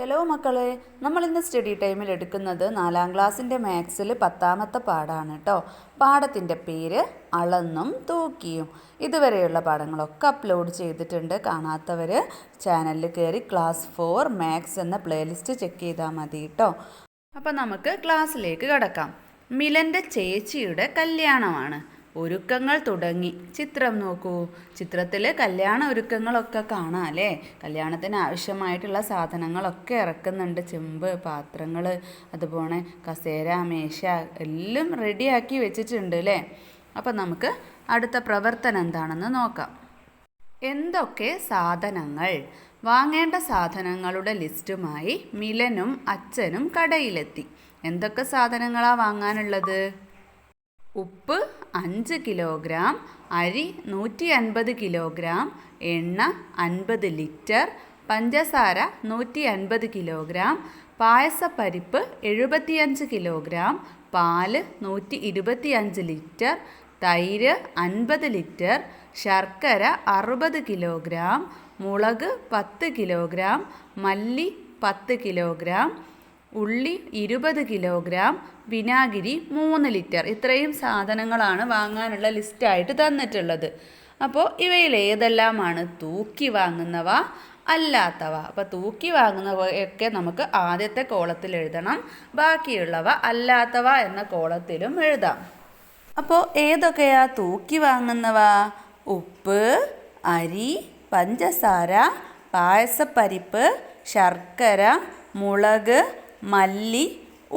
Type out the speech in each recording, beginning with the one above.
Hello മക്കളെ നമ്മൾ ഇന്ന് സ്റ്റഡി ടൈമിൽ എടുക്കുന്നത് നാലാം ക്ലാസ്സിന്റെ മാത്സിൽ പത്താമത്തെ പാടാണ് കേട്ടോ പാഠത്തിന്റെ പേര് അളന്നും തൂക്കിയും. ഇതുവരെയുള്ള പാഠങ്ങളൊക്കെ അപ്ലോഡ് ചെയ്തിട്ടുണ്ട്. കാണാത്തവർ ചാനലിൽ കയറി ക്ലാസ് ഫോർ മാത്സ് എന്ന പ്ലേലിസ്റ്റ് ചെക്ക് ചെയ്താൽ മതി കേട്ടോ അപ്പം നമുക്ക് ക്ലാസ്സിലേക്ക് കടക്കാം. മിലന്റെ ചേച്ചിയുടെ കല്യാണമാണ്. ഒരുക്കങ്ങൾ തുടങ്ങി. ചിത്രം നോക്കൂ. ചിത്രത്തിൽ കല്യാണ ഒരുക്കങ്ങളൊക്കെ കാണാം അല്ലേ? കല്യാണത്തിന് ആവശ്യമായിട്ടുള്ള സാധനങ്ങളൊക്കെ ഇറക്കുന്നുണ്ട്. ചെമ്പ് പാത്രങ്ങൾ അതുപോലെ കസേര മേശ എല്ലാം റെഡിയാക്കി വെച്ചിട്ടുണ്ട് അല്ലേ? അപ്പം നമുക്ക് അടുത്ത പ്രവർത്തനം എന്താണെന്ന് നോക്കാം. എന്തൊക്കെ സാധനങ്ങൾ? വാങ്ങേണ്ട സാധനങ്ങളുടെ ലിസ്റ്റുമായി മിലനും അച്ഛനും കടയിലെത്തി. എന്തൊക്കെ സാധനങ്ങളാണ് വാങ്ങാനുള്ളത്? ഉപ്പ് അഞ്ച് കിലോഗ്രാം അരി നൂറ്റി അൻപത് കിലോഗ്രാം എണ്ണ അൻപത് ലിറ്റർ പഞ്ചസാര നൂറ്റി അൻപത് കിലോഗ്രാം പായസപ്പരിപ്പ് എഴുപത്തിയഞ്ച് കിലോഗ്രാം പാൽ നൂറ്റി ഇരുപത്തിയഞ്ച് ലിറ്റർ തൈര് അൻപത് ലിറ്റർ ശർക്കര അറുപത് കിലോഗ്രാം മുളക് പത്ത് കിലോഗ്രാം മല്ലി പത്ത് കിലോഗ്രാം ഉള്ളി ഇരുപത് കിലോഗ്രാം വിനാഗിരി മൂന്ന് ലിറ്റർ. ഇത്രയും സാധനങ്ങളാണ് വാങ്ങാനുള്ള ലിസ്റ്റായിട്ട് തന്നിട്ടുള്ളത്. അപ്പോൾ ഇവയിൽ ഏതെല്ലാമാണ് തൂക്കി വാങ്ങുന്നവ അല്ലാത്തവ? അപ്പോൾ തൂക്കി വാങ്ങുന്നവയൊക്കെ നമുക്ക് ആദ്യത്തെ കോളത്തിൽ എഴുതണം. ബാക്കിയുള്ളവ അല്ലാത്തവ എന്ന കോളത്തിലും എഴുതാം. അപ്പോൾ ഏതൊക്കെയാ തൂക്കി വാങ്ങുന്നവ? ഉപ്പ് അരി പഞ്ചസാര പായസപ്പരിപ്പ് ശർക്കര മുളക് മല്ലി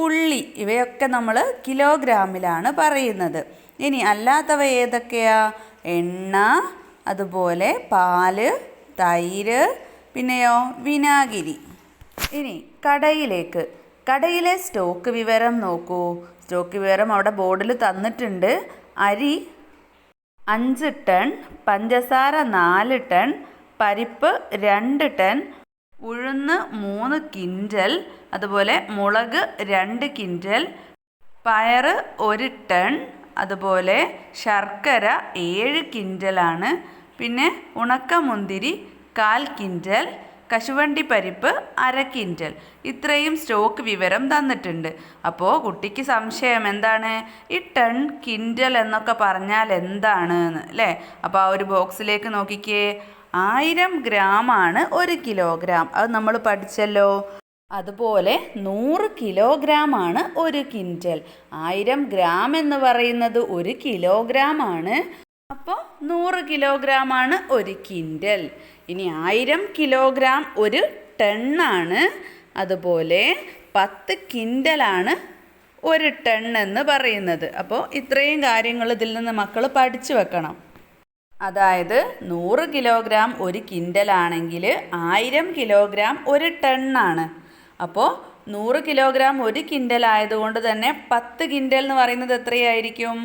ഉള്ളി ഇവയൊക്കെ നമ്മൾ കിലോഗ്രാമിലാണ് പറയുന്നത്. ഇനി അല്ലാത്തവ ഏതൊക്കെയാ? എണ്ണ അതുപോലെ പാൽ തൈര് പിന്നെയോ വിനാഗിരി. ഇനി കടയിലേക്ക്. കടയിലെ സ്റ്റോക്ക് വിവരം നോക്കൂ. സ്റ്റോക്ക് വിവരം അവിടെ ബോർഡിൽ തന്നിട്ടുണ്ട്. അരി അഞ്ച് ടൺ പഞ്ചസാര നാല് ടൺ പരിപ്പ് രണ്ട് ടൺ ഉഴുന്ന് മൂന്ന് കിൻഡൽ അതുപോലെ മുളക് രണ്ട് കിൻഡൽ പയർ ഒരു ടൺ അതുപോലെ ശർക്കര ഏഴ് കിൻഡലാണ്. പിന്നെ ഉണക്കമുന്തിരി കാൽ കിൻഡൽ കശുവണ്ടി പരിപ്പ് അര കിൻഡൽ. ഇത്രയും സ്റ്റോക്ക് വിവരം തന്നിട്ടുണ്ട്. അപ്പോൾ കുട്ടിക്ക് സംശയം എന്താണ്? ഈ ടൺ കിൻഡൽ എന്നൊക്കെ പറഞ്ഞാൽ എന്താണ് അല്ലേ അപ്പോൾ ആ ഒരു ബോക്സിലേക്ക് നോക്കിക്കേ. ആയിരം ഗ്രാമാണ് ഒരു കിലോഗ്രാം. അത് നമ്മൾ പഠിച്ചല്ലോ. അതുപോലെ നൂറ് കിലോഗ്രാമാണ് ഒരു കിൻഡൽ ആയിരം ഗ്രാം എന്ന് പറയുന്നത് ഒരു കിലോഗ്രാമാണ്. അപ്പോൾ നൂറ് കിലോഗ്രാമാണ് ഒരു കിൻഡൽ ഇനി ആയിരം കിലോഗ്രാം ഒരു ടണ്ണാണ്. അതുപോലെ പത്ത് കിൻഡലാണ് ഒരു ടൺ എന്ന് പറയുന്നത്. അപ്പോൾ ഇത്രയും കാര്യങ്ങൾ ഇതിൽ നിന്ന് മക്കൾ പഠിച്ചു വെക്കണം. അതായത് നൂറ് കിലോഗ്രാം ഒരു കിൻഡലാണെങ്കിൽ ആയിരം കിലോഗ്രാം ഒരു ടണ്ണാണ്. അപ്പോൾ നൂറ് കിലോഗ്രാം ഒരു കിൻഡൽ ആയതുകൊണ്ട് തന്നെ പത്ത് കിൻഡൽ എന്ന് പറയുന്നത് എത്രയായിരിക്കും?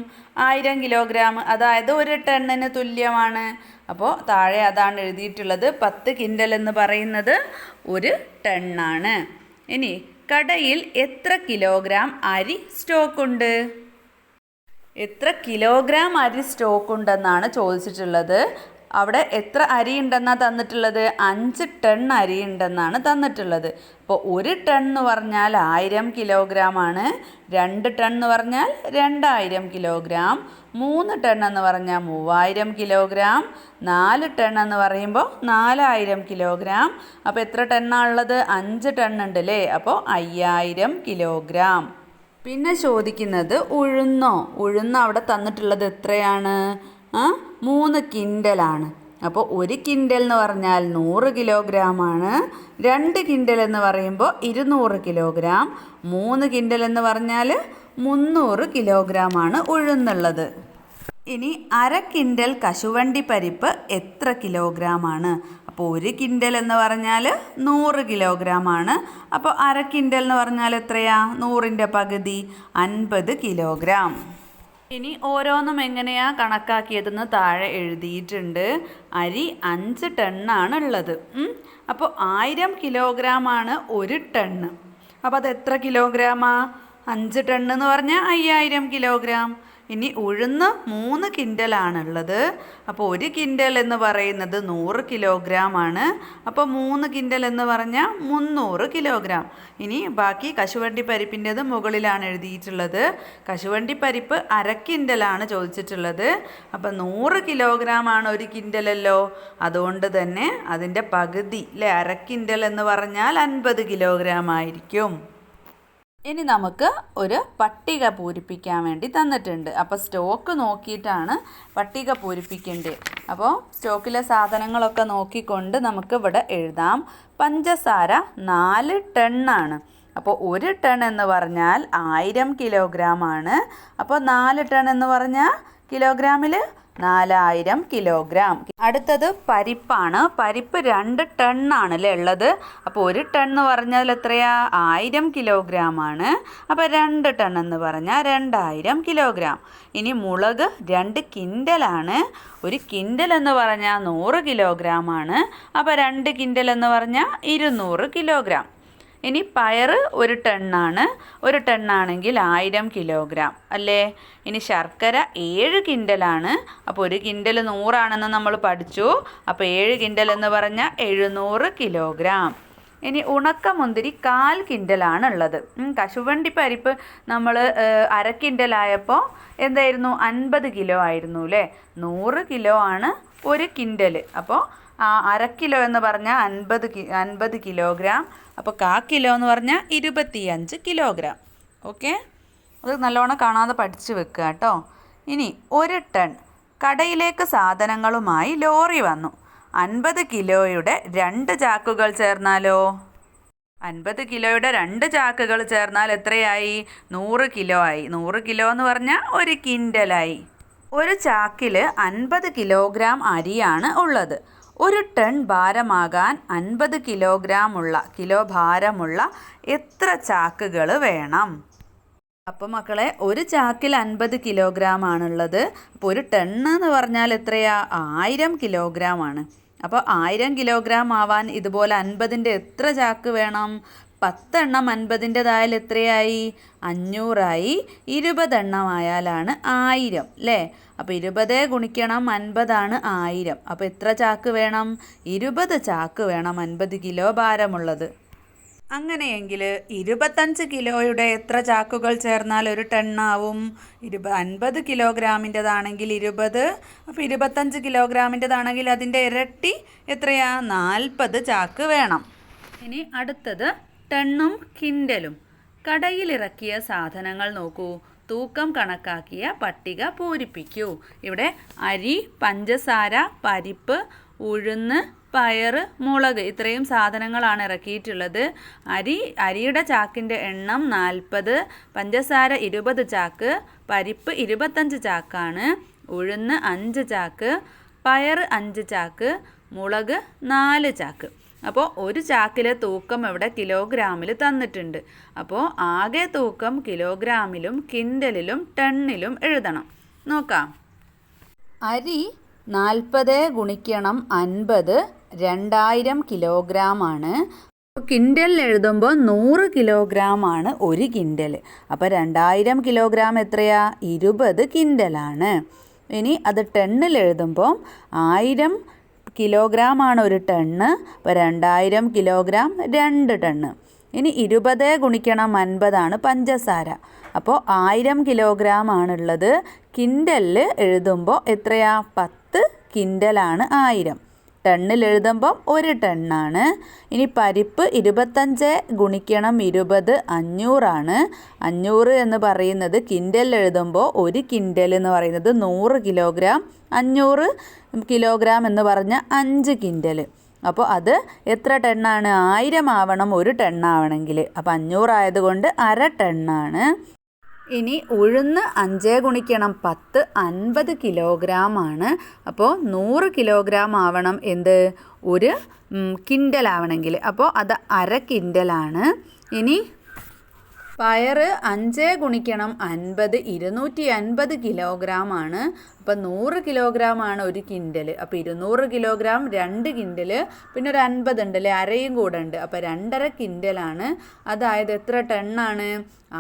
ആയിരം കിലോഗ്രാം. അതായത് ഒരു ടണ്ണിന് തുല്യമാണ്. അപ്പോൾ താഴെ അതാണ് എഴുതിയിട്ടുള്ളത്. പത്ത് കിൻഡൽ എന്ന് പറയുന്നത് ഒരു ടണ്ണാണ്. ഇനി കടയിൽ എത്ര കിലോഗ്രാം അരി സ്റ്റോക്കുണ്ട്? എത്ര കിലോഗ്രാം അരി സ്റ്റോക്ക് ഉണ്ടെന്നാണ് ചോദിച്ചിട്ടുള്ളത്. അവിടെ എത്ര അരി ഉണ്ടെന്നാണ് തന്നിട്ടുള്ളത്? അഞ്ച് ടൺ അരി ഉണ്ടെന്നാണ് തന്നിട്ടുള്ളത്. അപ്പോൾ ഒരു ടൺ എന്ന് പറഞ്ഞാൽ ആയിരം കിലോഗ്രാം ആണ്. രണ്ട് ടൺ എന്ന് പറഞ്ഞാൽ രണ്ടായിരം കിലോഗ്രാം. മൂന്ന് ടൺ എന്ന് പറഞ്ഞാൽ മൂവായിരം കിലോഗ്രാം. നാല് ടൺ എന്ന് പറയുമ്പോൾ നാലായിരം കിലോഗ്രാം. അപ്പോൾ എത്ര ടണ്ണാണുള്ളത് അഞ്ച് ടൺ ഉണ്ട് അല്ലേ? അപ്പോൾ അയ്യായിരം കിലോഗ്രാം. പിന്നെ ചോദിക്കുന്നത് ഉഴുന്നോ? ഉഴുന്ന് അവിടെ തന്നിട്ടുള്ളത് എത്രയാണ്? മൂന്ന് കിൻഡലാണ്. അപ്പോൾ ഒരു കിൻഡൽ എന്ന് പറഞ്ഞാൽ നൂറ് കിലോഗ്രാമാണ്. രണ്ട് കിൻഡൽ എന്ന് പറയുമ്പോൾ ഇരുന്നൂറ് കിലോഗ്രാം. മൂന്ന് കിൻഡൽ എന്ന് പറഞ്ഞാൽ മുന്നൂറ് കിലോഗ്രാമാണ് ഉഴുന്നുള്ളത്. ഇനി അര കിൻഡൽ കശുവണ്ടി പരിപ്പ് എത്ര കിലോഗ്രാമാണ്? അപ്പോൾ ഒരു കിൻഡൽ എന്ന് പറഞ്ഞാൽ നൂറ് കിലോഗ്രാമാണ്. അപ്പോൾ അര കിൻഡൽ എന്ന് പറഞ്ഞാൽ എത്രയാ? നൂറിന്റെ പകുതി അൻപത് കിലോഗ്രാം. ഇനി ഓരോന്നും എങ്ങനെയാ കണക്കാക്കിയതെന്ന് താഴെ എഴുതിയിട്ടുണ്ട്. അരി അഞ്ച് ടണ്ണാണ് ഉള്ളത് അപ്പോൾ ആയിരം കിലോഗ്രാമാണ് ഒരു ടണ്ണ്. അപ്പോൾ അത് എത്ര കിലോഗ്രാമാ? അഞ്ച് ടണ്ണ് എന്ന് പറഞ്ഞാൽ അയ്യായിരം കിലോഗ്രാം. ഇനി ഉഴുന്ന് മൂന്ന് കിൻഡലാണുള്ളത്. അപ്പോൾ ഒരു കിൻഡൽ എന്ന് പറയുന്നത് നൂറ് കിലോഗ്രാം ആണ് അപ്പോൾ മൂന്ന് കിൻഡൽ എന്ന് പറഞ്ഞാൽ മുന്നൂറ് കിലോഗ്രാം. ഇനി ബാക്കി കശുവണ്ടി പരിപ്പിന്റെത് മുകളിലാണ് എഴുതിയിട്ടുള്ളത്. കശുവണ്ടി പരിപ്പ് അര കിൻഡലാണ് ചോദിച്ചിട്ടുള്ളത്. അപ്പോൾ നൂറ് കിലോഗ്രാം ആണ് ഒരു കിൻഡലല്ലോ. അതുകൊണ്ട് തന്നെ അതിന്റെ പകുതി അല്ലേ അര കിൻഡൽ എന്ന് പറഞ്ഞാൽ അൻപത് കിലോഗ്രാം ആയിരിക്കും ഇനി നമുക്ക് ഒരു പട്ടിക പൂരിപ്പിക്കാൻ വേണ്ടി തന്നിട്ടുണ്ട്. അപ്പോൾ സ്റ്റോക്ക് നോക്കിയിട്ടാണ് പട്ടിക പൂരിപ്പിക്കേണ്ടത്. അപ്പോൾ സ്റ്റോക്കിലെ സാധനങ്ങളൊക്കെ നോക്കിക്കൊണ്ട് നമുക്ക് ഇവിടെ എഴുതാം. പഞ്ചസാര നാല് ടണ്ണാണ് അപ്പോൾ ഒരു ടൺ എന്ന് പറഞ്ഞാൽ ആയിരം കിലോഗ്രാം ആണ്. അപ്പോൾ നാല് ടൺ എന്ന് പറഞ്ഞാൽ കിലോഗ്രാമിൽ നാലായിരം കിലോഗ്രാം. അടുത്തത് പരിപ്പാണ്. പരിപ്പ് രണ്ട് ടണ്ണാണ് അല്ലേ ഉള്ളത്? അപ്പോൾ ഒരു ടൺ എന്ന് പറഞ്ഞാൽ എത്രയാ? ആയിരം കിലോഗ്രാം ആണ് അപ്പോൾ രണ്ട് ടൺ എന്ന് പറഞ്ഞാൽ രണ്ടായിരം കിലോഗ്രാം. ഇനി മുളക് രണ്ട് കിൻഡലാണ്. ഒരു കിൻഡൽ എന്ന് പറഞ്ഞാൽ നൂറ് കിലോഗ്രാം ആണ് അപ്പോൾ രണ്ട് കിൻഡൽ എന്ന് പറഞ്ഞാൽ ഇരുന്നൂറ് കിലോഗ്രാം. ഇനി പയർ ഒരു ടണ്ണാണ്. ഒരു ടണ്ണാണെങ്കിൽ ആയിരം കിലോഗ്രാം അല്ലേ? ഇനി ശർക്കര ഏഴ് കിൻഡലാണ്. അപ്പോൾ ഒരു കിൻഡൽ നൂറാണെന്ന് നമ്മൾ പഠിച്ചു. അപ്പോൾ ഏഴ് കിൻഡൽ എന്ന് പറഞ്ഞാൽ എഴുന്നൂറ് കിലോഗ്രാം. ഇനി ഉണക്കമുന്തിരി കാൽ കിൻഡലാണ് ഉള്ളത് കശുവണ്ടി പരിപ്പ് നമ്മൾ അര കിൻഡലായപ്പോൾ എന്തായിരുന്നു? അൻപത് കിലോ ആയിരുന്നു അല്ലേ? നൂറ് കിലോ ആണ് ഒരു കിൻഡൽ. അപ്പോൾ അര കിലോ എന്ന് പറഞ്ഞാൽ അൻപത് അൻപത് കിലോഗ്രാം. അപ്പോൾ കാ കിലോ എന്ന് പറഞ്ഞാൽ ഇരുപത്തിയഞ്ച് കിലോഗ്രാം. ഓക്കെ? അത് നല്ലോണം കാണാതെ പഠിച്ചു വെക്കുക കേട്ടോ. ഇനി ഒരു ടൺ കടയിലേക്ക് സാധനങ്ങളുമായി ലോറി വന്നു. അൻപത് കിലോയുടെ രണ്ട് ചാക്കുകൾ ചേർന്നാലോ? അൻപത് കിലോയുടെ രണ്ട് ചാക്കുകൾ ചേർന്നാൽ എത്രയായി? നൂറ് കിലോ ആയി. നൂറ് കിലോ എന്ന് പറഞ്ഞാൽ ഒരു കിൻഡലായി. ഒരു ചാക്കിൽ അൻപത് കിലോഗ്രാം അരിയാണ് ഉള്ളത്. ഒരു ടൺ ഭാരമാകാൻ അൻപത് കിലോഗ്രാം ഉള്ള കിലോ ഭാരമുള്ള എത്ര ചാക്കുകൾ വേണം? അപ്പോൾ മക്കളെ ഒരു ചാക്കിൽ അൻപത് കിലോഗ്രാം ആണുള്ളത്. അപ്പോൾ ഒരു ടണ്ണ് എന്ന് പറഞ്ഞാൽ എത്രയാ? ആയിരം കിലോഗ്രാം ആണ്. അപ്പോൾ ആയിരം കിലോഗ്രാം ആവാൻ ഇതുപോലെ അൻപതിന്റെ എത്ര ചാക്ക് വേണം? പത്തെണ്ണം അൻപതിന്റെതായാൽ എത്രയായി? അഞ്ഞൂറായി. ഇരുപതെണ്ണം ആയാലാണ് ആയിരം അല്ലേ അപ്പോൾ ഇരുപത് ഗുണിക്കണം അൻപതാണ് ആയിരം. അപ്പോൾ എത്ര ചാക്ക് വേണം? ഇരുപത് ചാക്ക് വേണം അൻപത് കിലോ ഭാരമുള്ളത്. അങ്ങനെയെങ്കിൽ ഇരുപത്തഞ്ച് കിലോയുടെ എത്ര ചാക്കുകൾ ചേർന്നാൽ ഒരു ടണ്ണാവും? ഇരുപ അൻപത് കിലോഗ്രാമിന്റെതാണെങ്കിൽ ഇരുപത്. അപ്പോൾ ഇരുപത്തഞ്ച് കിലോഗ്രാമിന്റെതാണെങ്കിൽ അതിന്റെ ഇരട്ടി എത്രയാ? നാൽപ്പത് ചാക്ക് വേണം. ഇനി അടുത്തത് ടണ്ണും കിൻഡലും. കടയിലിറക്കിയ സാധനങ്ങൾ നോക്കൂ. തൂക്കം കണക്കാക്കിയ പട്ടിക പൂരിപ്പിക്കൂ. ഇവിടെ അരി പഞ്ചസാര പരിപ്പ് ഉഴുന്ന് പയർ മുളക് ഇത്രയും സാധനങ്ങളാണ് ഇറക്കിയിട്ടുള്ളത്. അരി അരിയുടെ ചാക്കിന്റെ എണ്ണം നാൽപ്പത് പഞ്ചസാര ഇരുപത് ചാക്ക് പരിപ്പ് ഇരുപത്തഞ്ച് ചാക്കാണ് ഉഴുന്ന് അഞ്ച് ചാക്ക് പയർ അഞ്ച് ചാക്ക് മുളക് നാല് ചാക്ക്. അപ്പോൾ ഒരു ചാക്കിലെ തൂക്കം ഇവിടെ കിലോഗ്രാമിൽ തന്നിട്ടുണ്ട്. അപ്പോൾ ആകെ തൂക്കം കിലോഗ്രാമിലും കിൻഡലിലും ടണ്ണിലും എഴുതണം. നോക്കാം. അരി നാൽപ്പത് ഗുണിക്കണം അൻപത് രണ്ടായിരം കിലോഗ്രാം ആണ് കിൻഡലിൽ എഴുതുമ്പോൾ നൂറ് കിലോഗ്രാം ആണ് ഒരു കിൻഡൽ അപ്പോൾ രണ്ടായിരം കിലോഗ്രാം എത്രയാ? ഇരുപത് കിൻഡലാണ്. ഇനി അത് ടണ്ണിൽ എഴുതുമ്പോൾ ആയിരം കിലോഗ്രാം ആണ് ഒരു ടണ്ണ്. അപ്പോൾ രണ്ടായിരം കിലോഗ്രാം രണ്ട് ടണ്ണ്. ഇനി ഇരുപത് ഗുണിക്കണം അൻപതാണ് പഞ്ചസാര. അപ്പോൾ ആയിരം കിലോഗ്രാം ആണുള്ളത് കിൻഡലിൽ എഴുതുമ്പോൾ എത്രയാ? പത്ത് കിൻഡലാണ് ആയിരം. ടണ്ണിൽ എഴുതുമ്പം ഒരു ടണ്ണാണ്. ഇനി പരിപ്പ് ഇരുപത്തഞ്ച് ഗുണിക്കണം ഇരുപത് അഞ്ഞൂറാണ്. അഞ്ഞൂറ് എന്ന് പറയുന്നത് കിൻഡലിൽ എഴുതുമ്പോൾ ഒരു കിൻഡൽ എന്ന് പറയുന്നത് നൂറ് കിലോഗ്രാം. അഞ്ഞൂറ് കിലോഗ്രാം എന്ന് പറഞ്ഞ അഞ്ച് കിൻഡൽ. അപ്പോൾ അത് എത്ര ടണ്ണാണ്? ആയിരം ആവണം ഒരു ടണ്ണാവണമെങ്കിൽ. അപ്പോൾ അഞ്ഞൂറായതുകൊണ്ട് അര ടണ്ണാണ്. ഇനി ഉഴുന്ന് അഞ്ച് ഗുണിക്കണം. പത്ത് അൻപത് ആണ് അപ്പോൾ നൂറ് കിലോഗ്രാം ആവണം എന്ത്? ഒരു കിൻഡലാവണമെങ്കിൽ. അപ്പോൾ അത് അര കിൻഡലാണ്. ഇനി പയറ് അഞ്ച് ഗുണിക്കണം അൻപത് ഇരുന്നൂറ്റി അൻപത് കിലോഗ്രാം ആണ് അപ്പം നൂറ് കിലോഗ്രാം ആണ് ഒരു കിൻഡൽ അപ്പോൾ ഇരുന്നൂറ് കിലോഗ്രാം രണ്ട് കിൻഡൽ പിന്നെ ഒരു അൻപത് ഉണ്ടല്ലേ അരയും കൂടെ ഉണ്ട്. അപ്പോൾ രണ്ടര കിൻഡലാണ്. അതായത് എത്ര ടണ്ണാണ്?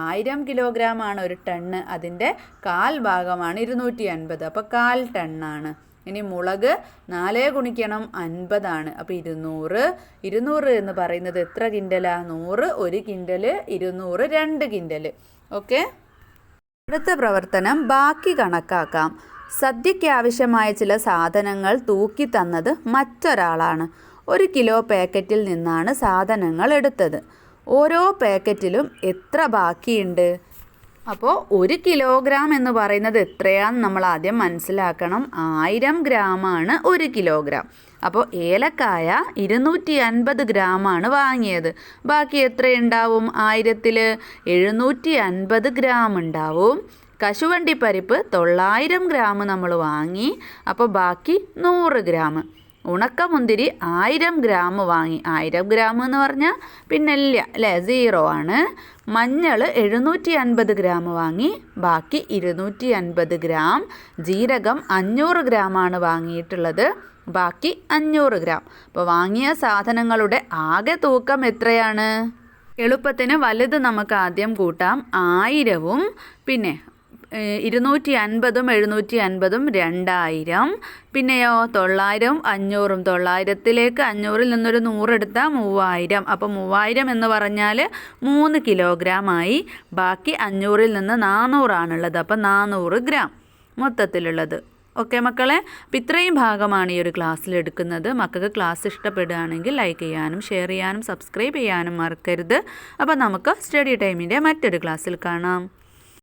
ആയിരം കിലോഗ്രാം ആണ് ഒരു ടണ്ണ്. അതിന്റെ കാൽ ഭാഗമാണ് ഇരുന്നൂറ്റി അൻപത് അപ്പോൾ കാൽ ടണ്ണാണ്. ഇനി മുളക് നാലേ ഗുണിക്കണം അൻപതാണ്. അപ്പോൾ ഇരുന്നൂറ് ഇരുന്നൂറ് എന്ന് പറയുന്നത് എത്ര കിൻഡലാ? നൂറ് ഒരു കിൻഡൽ ഇരുന്നൂറ് രണ്ട് കിൻഡൽ. ഓക്കെ? അടുത്ത പ്രവർത്തനം ബാക്കി കണക്കാക്കാം. സദ്യയ്ക്ക് ആവശ്യമായ ചില സാധനങ്ങൾ തൂക്കി തന്നത് മറ്റൊരാളാണ്. ഒരു കിലോ പാക്കറ്റിൽ നിന്നാണ് സാധനങ്ങൾ എടുത്തത്. ഓരോ പാക്കറ്റിലും എത്ര ബാക്കിയുണ്ട്? അപ്പോൾ ഒരു കിലോഗ്രാം എന്ന് പറയുന്നത് എത്രയാണെന്ന് നമ്മൾ ആദ്യം മനസ്സിലാക്കണം. ആയിരം ഗ്രാമാണ് ഒരു കിലോഗ്രാം. അപ്പോൾ ഏലക്കായ ഇരുന്നൂറ്റി അൻപത് ഗ്രാമാണ് വാങ്ങിയത്. ബാക്കി എത്രയുണ്ടാവും? ആയിരത്തിൽ എഴുന്നൂറ്റി അൻപത് ഗ്രാം ഉണ്ടാവും. കശുവണ്ടി പരിപ്പ് തൊള്ളായിരം ഗ്രാം നമ്മൾ വാങ്ങി. അപ്പോൾ ബാക്കി നൂറ് ഗ്രാം. ഉണക്കമുന്തിരി ആയിരം ഗ്രാം വാങ്ങി. ആയിരം ഗ്രാം എന്ന് പറഞ്ഞാൽ പിന്നെ ഇല്ല അല്ലേ? സീറോ ആണ്. മഞ്ഞൾ എഴുന്നൂറ്റി അൻപത് ഗ്രാം വാങ്ങി. ബാക്കി ഇരുന്നൂറ്റി അൻപത് ഗ്രാം ജീരകം അഞ്ഞൂറ് ഗ്രാമാണ് വാങ്ങിയിട്ടുള്ളത്. ബാക്കി അഞ്ഞൂറ് ഗ്രാം. അപ്പോൾ വാങ്ങിയ സാധനങ്ങളുടെ ആകെ തൂക്കം എത്രയാണ്? എളുപ്പത്തിന് വലുത് നമുക്ക് ആദ്യം കൂട്ടാം. ആയിരവും പിന്നെ ഇരുന്നൂറ്റി അൻപതും എഴുന്നൂറ്റി അൻപതും രണ്ടായിരം പിന്നെയോ തൊള്ളായിരം അഞ്ഞൂറും. തൊള്ളായിരത്തിലേക്ക് അഞ്ഞൂറിൽ നിന്നൊരു നൂറെടുത്താൽ മൂവായിരം. അപ്പോൾ മൂവായിരം എന്ന് പറഞ്ഞാൽ മൂന്ന് കിലോഗ്രാമായി. ബാക്കി അഞ്ഞൂറിൽ നിന്ന് നാനൂറാണുള്ളത് അപ്പോൾ നാനൂറ് ഗ്രാം മൊത്തത്തിലുള്ളത്. ഓക്കെ മക്കളെ? അപ്പം ഇത്രയും ഭാഗമാണ് ഈ ഒരു ക്ലാസ്സിൽ എടുക്കുന്നത്. മക്കൾക്ക് ക്ലാസ് ഇഷ്ടപ്പെടുകയാണെങ്കിൽ ലൈക്ക് ചെയ്യാനും ഷെയർ ചെയ്യാനും സബ്സ്ക്രൈബ് ചെയ്യാനും മറക്കരുത്. അപ്പോൾ നമുക്ക് സ്റ്റഡി ടൈമിന്റെ മറ്റൊരു ക്ലാസ്സിൽ കാണാം.